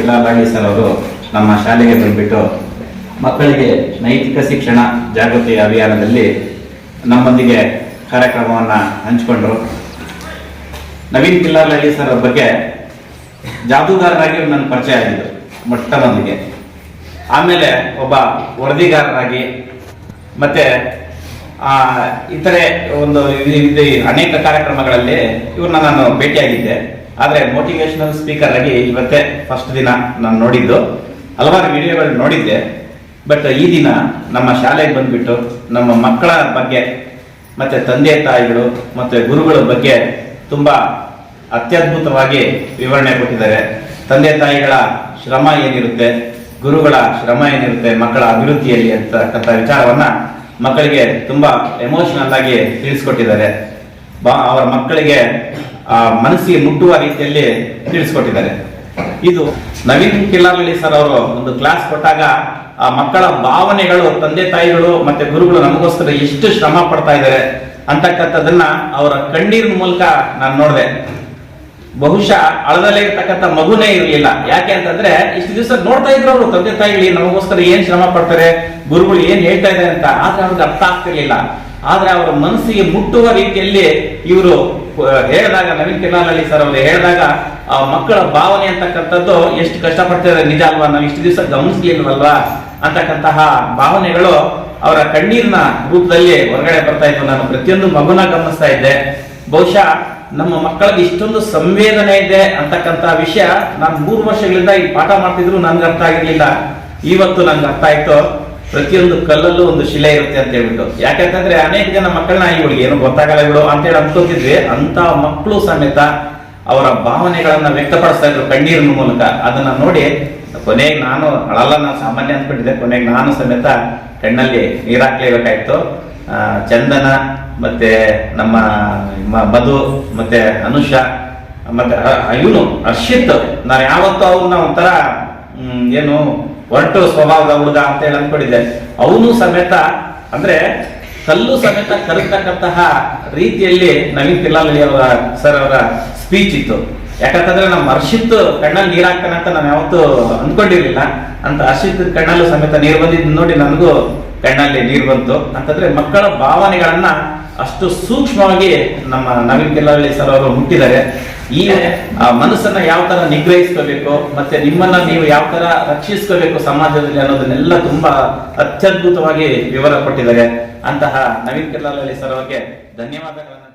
ಲಾಡಿ sir ಅವರು ನಮ್ಮ ಶಾಲೆಗೆ ಬಂದ್ಬಿಟ್ಟು ಮಕ್ಕಳಿಗೆ ನೈತಿಕ ಶಿಕ್ಷಣ, ಜಾಗೃತಿ ಅಭಿಯಾನದಲ್ಲಿ ನಮ್ಮೊಂದಿಗೆ ಕಾರ್ಯಕ್ರಮವನ್ನು ಹಂಚಿಕೊಂಡರು. ನವೀನ್ ಕಿಲ್ಲಾರ್ಲಹಳ್ಳಿ ಸರ್ ಬಗ್ಗೆ ಜಾದೂಗಾರರಾಗಿ ನನ್ನ ಪರಿಚಯ ಮೊಟ್ಟ ಮೊದಲಿಗೆ ಆಮೇಲೆ ಒಬ್ಬ ವರದಿಗಾರರಾಗಿ ಮತ್ತೆ ಇತರೆ ಒಂದು ಅನೇಕ ಕಾರ್ಯಕ್ರಮಗಳಲ್ಲಿ ಇವ್ರನ್ನ ನಾನು ಭೇಟಿಯಾಗಿದ್ದೆ. ಆದರೆ ಮೋಟಿವೇಶನಲ್ ಸ್ಪೀಕರ್ ಆಗಿ ಇವತ್ತೇ ಫಸ್ಟ್ ದಿನ ನಾನು ನೋಡಿದ್ದು. ಹಲವಾರು ವಿಡಿಯೋಗಳು ನೋಡಿದ್ದೆ ಬಟ್ ಈ ದಿನ ನಮ್ಮ ಶಾಲೆಗೆ ಬಂದ್ಬಿಟ್ಟು ನಮ್ಮ ಮಕ್ಕಳ ಬಗ್ಗೆ, ಮತ್ತೆ ತಂದೆ ತಾಯಿಗಳು, ಮತ್ತೆ ಗುರುಗಳ ಬಗ್ಗೆ ತುಂಬಾ ಅತ್ಯದ್ಭುತವಾಗಿ ವಿವರಣೆ ಕೊಟ್ಟಿದ್ದಾರೆ. ತಂದೆ ತಾಯಿಗಳ ಶ್ರಮ ಏನಿರುತ್ತೆ, ಗುರುಗಳ ಶ್ರಮ ಏನಿರುತ್ತೆ, ಮಕ್ಕಳ ಅಭಿವೃದ್ಧಿಯಲ್ಲಿ ಅಂತಕ್ಕಂಥ ವಿಚಾರವನ್ನ ಮಕ್ಕಳಿಗೆ ತುಂಬಾ ಎಮೋಷನಲ್ ಆಗಿ ತಿಳಿಸ್ಕೊಟ್ಟಿದ್ದಾರೆ. ಬಾ, ಅವರ ಮಕ್ಕಳಿಗೆ, ಆ, ಮನಸ್ಸಿಗೆ ಮುಟ್ಟುವ ರೀತಿಯಲ್ಲಿ ತಿಳಿಸ್ಕೊಟ್ಟಿದ್ದಾರೆ. ಇದು ನವೀನ್ ಕಿಲ್ಲಾರಳ್ಳಿ ಸರ್ ಅವರು ಒಂದು ಕ್ಲಾಸ್ ಕೊಟ್ಟಾಗ, ಆ, ಮಕ್ಕಳ ಭಾವನೆಗಳು, ತಂದೆ ತಾಯಿಗಳು ಮತ್ತೆ ಗುರುಗಳು ನಮಗೋಸ್ಕರ ಎಷ್ಟು ಶ್ರಮ ಪಡ್ತಾ ಇದ್ದಾರೆ ಅಂತಕ್ಕಂಥದ್ದನ್ನ ಅವರ ಕಣ್ಣೀರಿನ ಮೂಲಕ ನಾನು ನೋಡಿದೆ. ಬಹುಶಃ ಅಳದಲ್ಲೇ ಇರ್ತಕ್ಕಂಥ ಮಗುನೇ ಇರಲಿಲ್ಲ. ಯಾಕೆ ಅಂತಂದ್ರೆ, ಇಷ್ಟು ದಿವಸ ನೋಡ್ತಾ ಇದ್ರು ಅವರು ತಂದೆ ತಾಯಿಗಳು ನಮಗೋಸ್ಕರ ಏನ್ ಶ್ರಮ ಪಡ್ತಾರೆ ಗುರುಗಳು ಏನ್ ಹೇಳ್ತಾ ಇದ್ದಾರೆ ಅಂತ ಆದ್ರೆ ಅವ್ರಿಗೆ ಅರ್ಥ ಆಗ್ತಿರ್ಲಿಲ್ಲ. ಆದ್ರೆ ಅವರ ಮನಸ್ಸಿಗೆ ಮುಟ್ಟುವ ರೀತಿಯಲ್ಲಿ ಇವರು ಹೇಳಿದಾಗ ನವೀನ್ ಕಿಲ್ಲಾಲಹಳ್ಳಿ ಸರ್ ಅವರು ಹೇಳಿದಾಗ ಆ ಮಕ್ಕಳ ಭಾವನೆ ಅಂತಕ್ಕಂಥದ್ದು ಎಷ್ಟು ಕಷ್ಟಪಡ್ತಿದ್ದಾರೆ, ನಿಜ ಅಲ್ವಾ? ನಾವು ಇಷ್ಟು ದಿವಸ ಗಮನಿಸ್ಲಿಲ್ವಲ್ವಾ? ಅಂತಕ್ಕಂತಹ ಭಾವನೆಗಳು ಅವರ ಕಣ್ಣೀರಿನ ರೂಪದಲ್ಲಿ ಹೊರಗಡೆ ಬರ್ತಾ ಇದ್ವು ನಾನು ಪ್ರತಿಯೊಂದು ಮಗುನ ಗಮನಿಸ್ತಾ ಇದ್ದೆ. ಬಹುಶಃ ನಮ್ಮ ಮಕ್ಕಳಿಗೆ ಇಷ್ಟೊಂದು ಸಂವೇದನೆ ಇದೆ ಅಂತಕ್ಕಂಥ ವಿಷಯ ನಾನು ಮೂರು ವರ್ಷಗಳಿಂದ ಈ ಪಾಠ ಮಾಡ್ತಿದ್ರು, ನನ್ಗೆ ಅರ್ಥ ಆಗಿರ್ಲಿಲ್ಲ. ಇವತ್ತು ನನ್ಗೆ ಅರ್ಥ ಆಯ್ತು. ಪ್ರತಿಯೊಂದು ಕಲ್ಲಲ್ಲೂ ಒಂದು ಶಿಲೆ ಇರುತ್ತೆ ಅಂತ ಹೇಳ್ಬಿಟ್ಟು. ಯಾಕಂತಂದ್ರೆ ಅನೇಕ ಜನ ಮಕ್ಕಳನ್ನ ಇವಳಿಗೆ ಏನು ಗೊತ್ತಾಗಲ್ಲ ಇವಳು ಅಂತೇಳಿ ಅನ್ಕೋತಿದ್ವಿ. ಅಂತ ಮಕ್ಕಳು ಸಮೇತ ಅವರ ಭಾವನೆಗಳನ್ನ ವ್ಯಕ್ತಪಡಿಸ್ತಾ ಇದ್ರು ಕಣ್ಣೀರಿನ ಮೂಲಕ. ಅದನ್ನ ನೋಡಿ ಕೊನೆಗೆ ನಾನು ಅಳಲ್ಲ, ನಾನು ಸಾಮಾನ್ಯ ಅಂದ್ಕೊಂಡಿದ್ದೆ ಕೊನೆಗೆ ನಾನು ಸಮೇತ ಕಣ್ಣಲ್ಲಿ ನೀರಾಕ್ಲೇಬೇಕಾಯ್ತು ಚಂದನ ಮತ್ತೆ ನಮ್ಮ ಮಧು ಮತ್ತೆ ಅನುಷ ಮತ್ತೆ ಇವನು ಹರ್ಷಿತ್ ನಾನು ಯಾವತ್ತೂ ಅವನ್ನ ಒಂಥರ ಏನು ಒರಟು ಸ್ವಭಾವದ ಹುಡುಗ ಅಂತ ಹೇಳಿ ಅಂದ್ಕೊಂಡಿದ್ದೆ. ಅವನು ಸಮೇತ, ಅಂದ್ರೆ, ಕಲ್ಲು ಸಮೇತ ಕಲಿತಕ್ಕಂತಹ ರೀತಿಯಲ್ಲಿ ನವೀನ್ ಕಿಲ್ಲಾಲಿ ಅವರ, ಸರ್ ಅವರ ಸ್ಪೀಚ್ ಇತ್ತು. ಯಾಕಂತಂದ್ರೆ ನಮ್ಮ ಹರ್ಷಿತ್ ಕಣ್ಣಲ್ಲಿ ನೀರ್ ಹಾಕ್ತಾನೆ ಅಂತ ನಾನು ಯಾವತ್ತೂ ಅಂದ್ಕೊಂಡಿರ್ಲಿಲ್ಲ. ಅಂತ ಹರ್ಷಿತ್ ಕಣ್ಣಲ್ಲೂ ಸಮೇತ ನೀರು ಬಂದಿದ್ದು ನೋಡಿ ನನಗೂ ಕಣ್ಣಲ್ಲಿ ನೀರು ಬಂತು. ಅಂತಂದ್ರೆ ಮಕ್ಕಳ ಭಾವನೆಗಳನ್ನ ಅಷ್ಟು ಸೂಕ್ಷ್ಮವಾಗಿ ನಮ್ಮ ನವೀನ್ ಕಿಲ್ಲಾಳಿ ಸರ್ ಅವರು ಮುಟ್ಟಿದ್ದಾರೆ ಈ ಮನಸ್ಸನ್ನ ಯಾವ ತರ ನಿಗ್ರಹಿಸ್ಕೋಬೇಕು, ಮತ್ತೆ ನಿಮ್ಮನ್ನ ನೀವು ಯಾವ ತರ ರಕ್ಷಿಸ್ಕೋಬೇಕು ಸಮಾಜದಲ್ಲಿ ಅನ್ನೋದನ್ನೆಲ್ಲ ತುಂಬಾ ಅತ್ಯದ್ಭುತವಾಗಿ ವಿವರ ಕೊಟ್ಟಿದ್ದಾರೆ. ಅಂತಹ ನವೀನ್ ಕಿಲ್ಲಾಳಿ ಸರ್ ಅವರಿಗೆ ಧನ್ಯವಾದಗಳನ್ನ